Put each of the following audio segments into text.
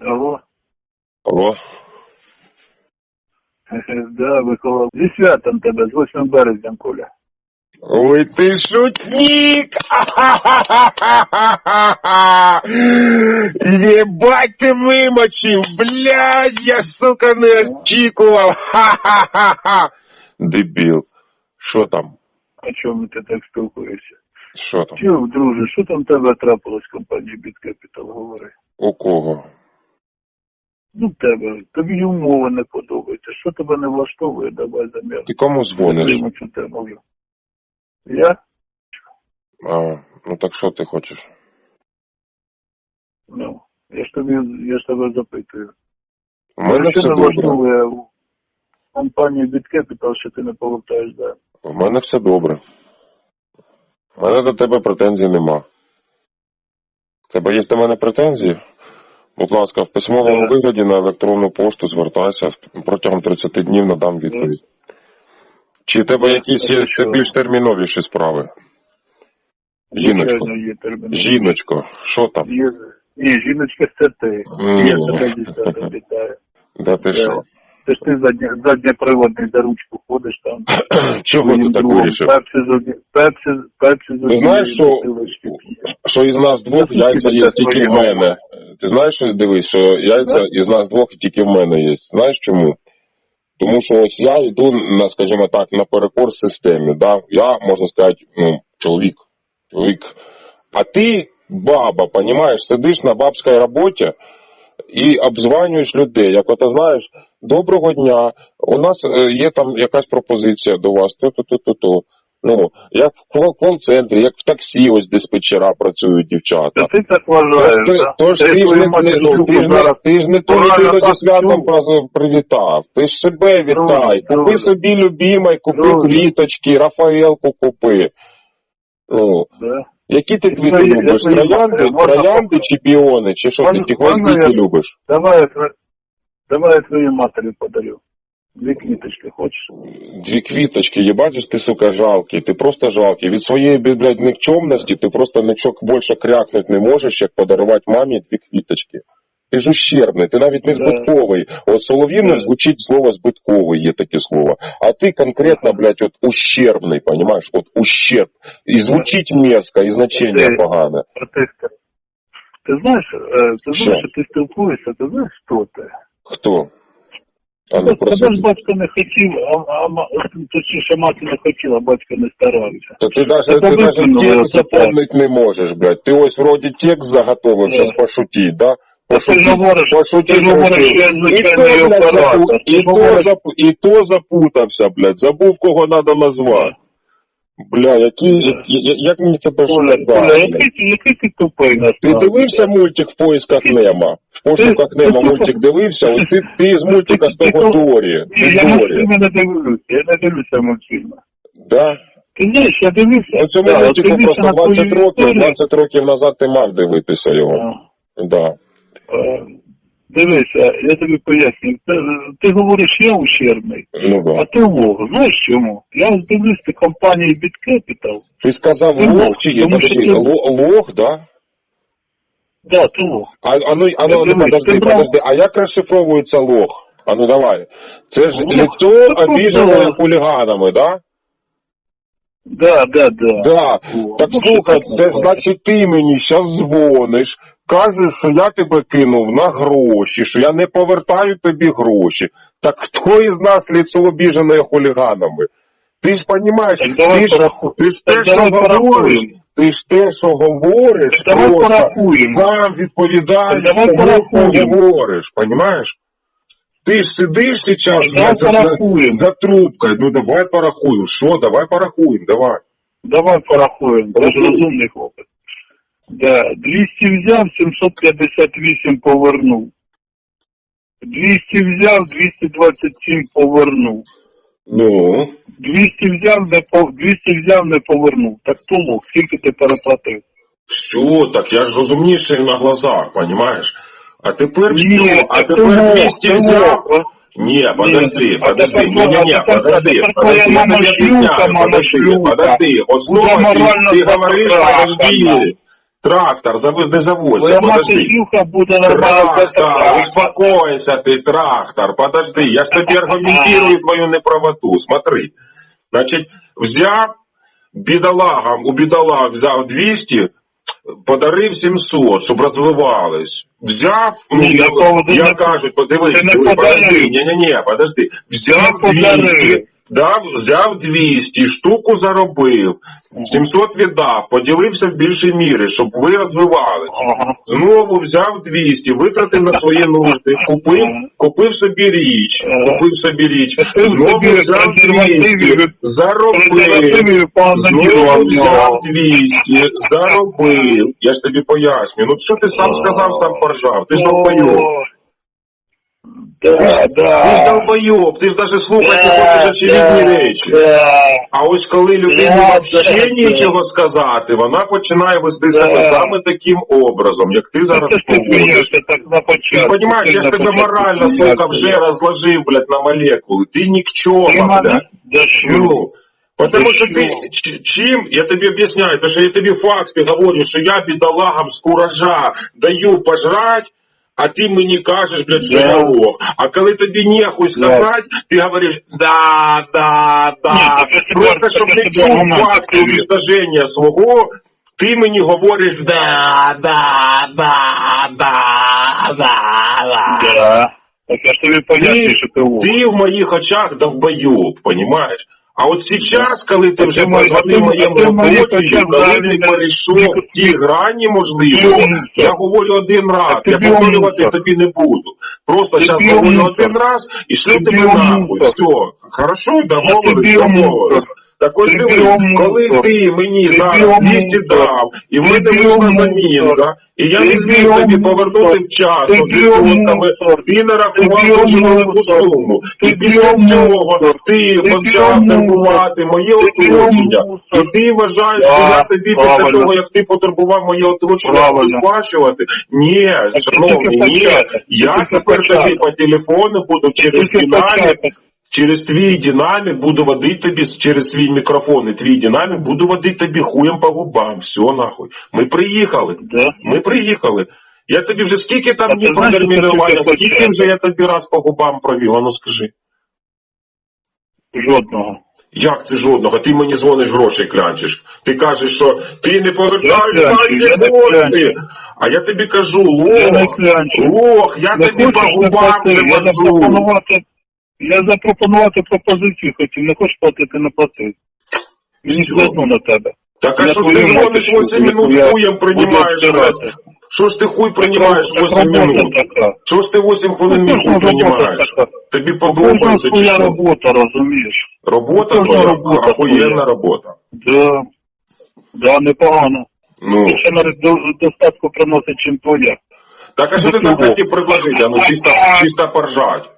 Алло. Алло? Да, Микола. Зі святом тебе, з 8 березня, Коля. Ой, ты шутник! Ебать ты вымочил, блядь, я, сука, не очікував. Ха-ха-ха-ха. Дебіл. Що там? О чому ти так спілкуєшся? Що там? Чого, друже, що там в тебе трапилось в компанії Біткапітал, говори? У кого? Ну, тебе, тобі й умови не подобаються. Що тебе не влаштовує, давай замір. Ти кому дзвониш? Підтримуй цю тему. Я? А, ну так що ти хочеш? Ну, я ж тобі, я ж тебе запитую. У мене все добре. в компанії Біткапітал, що ти не повертаєш да? У мене все добре. У мене до тебе претензій нема. У тебе є до мене претензії? Будь ласка, в письмовому вигляді на електронну пошту звертайся, протягом 30 днів надам відповідь. Чи в тебе якісь є більш терміновіші справи? Жіночко, жіночко, що там? Ні, жіночка, це ти. Я тебе дійсно вітаю. Да ти що? Це ж ти задньоприводний за ручку ходиш там. Чого ти так вирішив? Ти знаєш, що, що із нас двох яйця є тільки в мене. Ти знаєш, що дивись, що яйця із нас двох тільки в мене є. Знаєш чому? Тому що ось я йду на, скажімо так, наперекор системі. Да? Я, можна сказати, ну, чоловік. чоловік. А ти, баба, понімаєш, сидиш на бабській роботі і обзванюєш людей. Як ото знаєш, доброго дня, у нас е, є там якась пропозиція до вас, то-то-то-то-то. Ну, як в кол- кол-центрі, як в таксі, ось диспетчера працюють дівчата. Та ти так вважаєш, Тож ти, да? тож Ти ти ж не, не, ти ж не, ти ж не ту людину зі святом привітав. Ти ж себе вітай. Друже, Купи друже. собі любимий, купи Друже. квіточки, Рафаелку купи. Ну, Да? які ти квіти любиш? Троянди, троянди чи піони? Чи що ти ті я- любиш? Давай я твоїй матері подарю. Дві квіточки, хочеш? Дві квіточки, єбачиш ти, сука, жалкий, ти просто жалкий. Від своєї, блядь, никчемності ти просто нічок більше крякнуть не можеш, як подарувати мамі дві квіточки. Ти ж ущербний, ти навіть не збитковий. От Солов'їнов звучить слово збитковий, є таке слово. А ти конкретно, блядь, от ущербний, понимаешь? От ущерб. І звучить мерзко, і значення погане. Ти знаєш, е, ти знаєш, що ти спілкуєшся, ти знаєш, хто ти? Хто? А ну Тебе проси. ж батько не хотів, а, а ма- точніше мати не хотіла, батько не старався. Та ти даже, ти даже текст запомнити запомнить не можеш, блядь. Ти ось вроді текст заготовив, Да. зараз пошуті, да? Та ти ж говориш, пошутіть ти ж говориш, решив. що я І то, блядь, оператор. запу- Ти і, то, говориш- і то запутався, блядь. Забув, кого треба назвати. Бля, які, я- я- як мені тебе Коля, який, ти- який ти тупий Ти насправді? дивився мультик в поисках Немо? В пошуках ти- мультик дивився? Ось ти, ти з мультика з того Дорі. Ні, я мультфільми не дивлюся, я не дивлюся мультфільми. Да? Ти знаєш, я дивився. Ну цьому да, от мультику дивився просто на твою 20 років, історію. 20 років назад ти мав дивитися його. Да. е, Дивися, я тобі поясню. Ти, ти говориш, я ущербний, Ну да. а ти лох. Знаєш чому? Я дивлюсь ти компанії BitCapital. Ти сказав Ти лох, чи є? Подожди, ти- ло- лох, да? Да, ти лох. А, а ну, а ну, ну подожди, подожди, а як розшифровується лох? А ну давай. Це ж Лох? лицо обіжене хуліганами, да? Да, да, да. Да. О, Так ну, слухай, це значить ти мені зараз дзвониш, кажеш, що я тебе кинув на гроші, що я не повертаю тобі гроші. Так хто із нас лицо обіжене хуліганами? Ти ж розумієш, ти ж, ти ж те, що говориш, ти ж те, що говориш, Так просто порахуємо. сам відповідаєш, Так що порахуємо. говориш, розумієш? Ти ж сидиш зараз Так за, порахуємо. за трубкою, ну давай порахуємо, що, давай порахуємо, давай. Давай порахуємо. Ти ж розумний хлопець. Да, 200 взяв, 758 повернув. 200 взяв, 227 повернув. Ну, 200 взяв, не по 200 взяв, не повернув. Так то лох, скільки ти переплатив? все, так я ж розумніший на глазах, понимаешь? А тепер Ні, що? А так тепер то 200 лох, взяв? то лох. Ні, подожди, а подожди, тепер ні, ні, ні, а тепер- подожди, тепер подожди, твоя я мама тобі шлюха, об'ясняю, мама подожди, шлюха. подожди, от Буде снова ти, морально ти говориш, затрахана. подожди, Трактор, завез, не завозься, Твоя подожди. буде нормально. Трактор, успокойся ты, трактор, подожди, я ж тобі аргументирую твою неправоту, смотри. Значить, взяв бідолагам, у бідолаг взяв 200, подарив 700, щоб розвивались. Взяв, ну, Ні, я, такого ти я не- кажу, подивись, ти не диви, подарив. подожди, ні, ні, ні, подожди. Взяв не подарив. 200, дав, взяв 200, штуку заробив, 700 віддав, поділився в більшій мірі, щоб ви розвивались. Знову взяв 200, витратив на свої нужди, купив, купив собі річ, купив собі річ, знову взяв 200, заробив, знову взяв нього. 200, заробив. Я ж тобі поясню. Ну що ти сам сказав, сам поржав? Ти ж долбойоб. Да, Ти ж, да. ти ж долбойоб, ти ж навіть слухати Да, хочеш очевидні да, речі. да. А ось коли людині Да, взагалі да, нічого сказати, вона починає вести Да. себе саме таким образом, як ти зараз ти поводиш. на Ти ж розумієш, я ж тебе морально, сука, вже розложив, блядь, на молекули. Ти Ти нікчома, блядь. Да що? Ну, потому Ти що що? ти, ч- чим, я тобі об'ясняю, тому що я тобі факти говорю, що я бідолагам з куража даю пожрать, а ти мені кажеш, блядь, що Да. я лох. А коли тобі нехуй сказати, ти говориш, да, да, да. Ні, так я тебе- Просто, щоб так не я тебе чув аргументи факту привів. уничтоження свого, ти мені говориш, да, да, да, да, да, да. Да. Так я ж тобі поясню, що ти лох. Ти в моїх очах довбойоб, понімаєш? А от зараз, коли ти вже позвонив моєму очах коли ти перейшов ті грані, можливо, я говорю один раз, я повторювати тобі не буду. Просто зараз говорю один раз і шлю тебе нахуй. Все, хорошо, домовились, домовились. Так ось Ти дивись, коли ти мені зараз умниця. 200 дав, і в Ти мене вийшла умниця. замінка, і я не зміг тобі повернути вчасно з відсотками, ти нарахував дуже велику суму. І після цього ти почав турбувати моє оточення. І ти вважаєш, що я тобі після того, як ти потурбував моє оточення, буду сплачувати? Ні, це шановний, ні. Я тепер тобі по телефону буду через початок. Через твій динамік буду водити тобі через свій мікрофон і твій динамік буду водити тобі хуєм по губам. Все нахуй. Ми приїхали. Да. Ми приїхали. Я тобі вже скільки там днів протермінування, скільки вже я тобі раз по губам провів, а ну скажи. Жодного. Як це жодного? Ти мені дзвониш грошей клянчиш. Ти кажеш, що ти не повертаєш Я я не кошти. А я тобі кажу, лох, клянчу. лох, я Не тобі по губам заплати, вже я запропонувати, пропозицію хотів, не хочеш платити, не плати. Мені Що? складно на тебе. Так а що ж ти дзвониш 8 минут хуєм приймаєш, блядь? Що ж ти хуй приймаєш 8 минут? Що ж ти 8 хвилин мій хуй приймаєш? Тобі подобається чи що? робота, розумієш? Робота твоя, робота охуєнна робота. Да, да, непогано. Ну, Ще навіть до, достатку приносить, чим твоя. так а що ти там хотів предложити? А ну чисто, чисто поржать.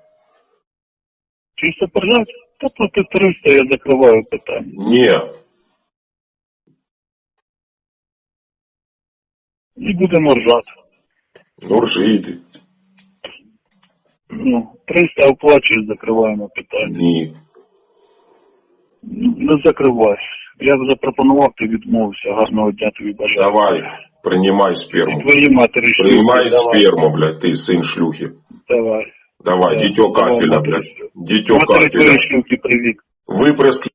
Чисто поржать? Та проти 300 я закриваю питання. Ні. І будемо ржати. Ну ржи йди. Ну, 300 оплачуєш, закриваємо питання. Ні. Ну, Не закривай. Я запропонував, ти відмовився. Гарного дня тобі бажаю. Давай, приймай сперму. Твої матері давай. сперму, блядь, ти син шлюхи. Давай. Давай, Да, дитё давай, кафеля, матері блядь. шлюбі. Дитё Матері твої кафеля. шлюбі, привіт. Выпрыск